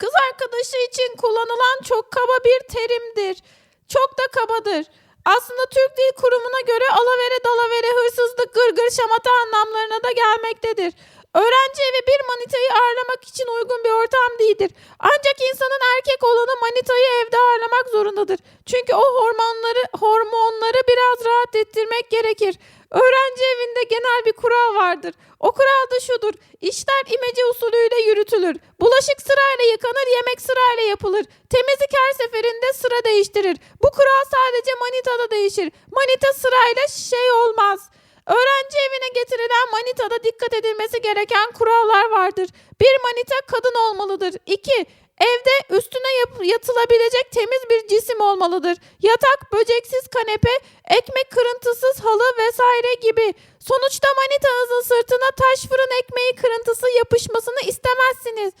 kız arkadaşı için kullanılan çok kaba bir terimdir. Çok da kabadır. Aslında Türk Dil Kurumu'na göre alavere dalavere hırsızlık gırgır şamata anlamlarına da gelmektedir. Öğrenci evi bir manitayı ağırlamak için uygun bir ortam değildir. Ancak insanın erkek olanı manitayı evde ağırlamak zorundadır. Çünkü o hormonları hormonları biraz rahat ettirmek gerekir. Öğrenci evinde genel bir kural vardır. O kural da şudur. İşler imece usulüyle yürütülür. Bulaşık sırayla yıkanır, yemek sırayla yapılır. Temizlik her seferinde sıra değiştirir. Bu kural sadece manitada değişir. Manita sırayla şey olmaz. Öğrenci evine getirilen manitada dikkat edilmesi gereken kurallar vardır. Bir manita kadın olmalıdır. 2. Evde üstüne yap- yatılabilecek temiz bir cisim olmalıdır. Yatak, böceksiz kanepe, ekmek kırıntısız halı vesaire gibi. Sonuçta manitanızın sırtına taş fırın ekmeği kırıntısı yapışmasını istemezsiniz.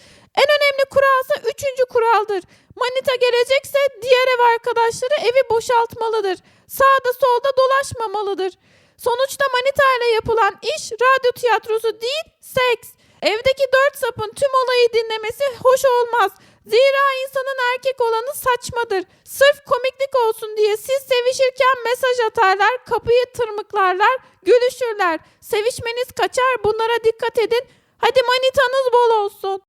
En önemli kuralsa üçüncü kuraldır. Manita gelecekse diğer ev arkadaşları evi boşaltmalıdır. Sağda solda dolaşmamalıdır. Sonuçta manita ile yapılan iş radyo tiyatrosu değil, seks. Evdeki dört sapın tüm olayı dinlemesi hoş olmaz. Zira insanın erkek olanı saçmadır. Sırf komiklik olsun diye siz sevişirken mesaj atarlar, kapıyı tırmıklarlar, gülüşürler. Sevişmeniz kaçar bunlara dikkat edin. Hadi manitanız bol olsun.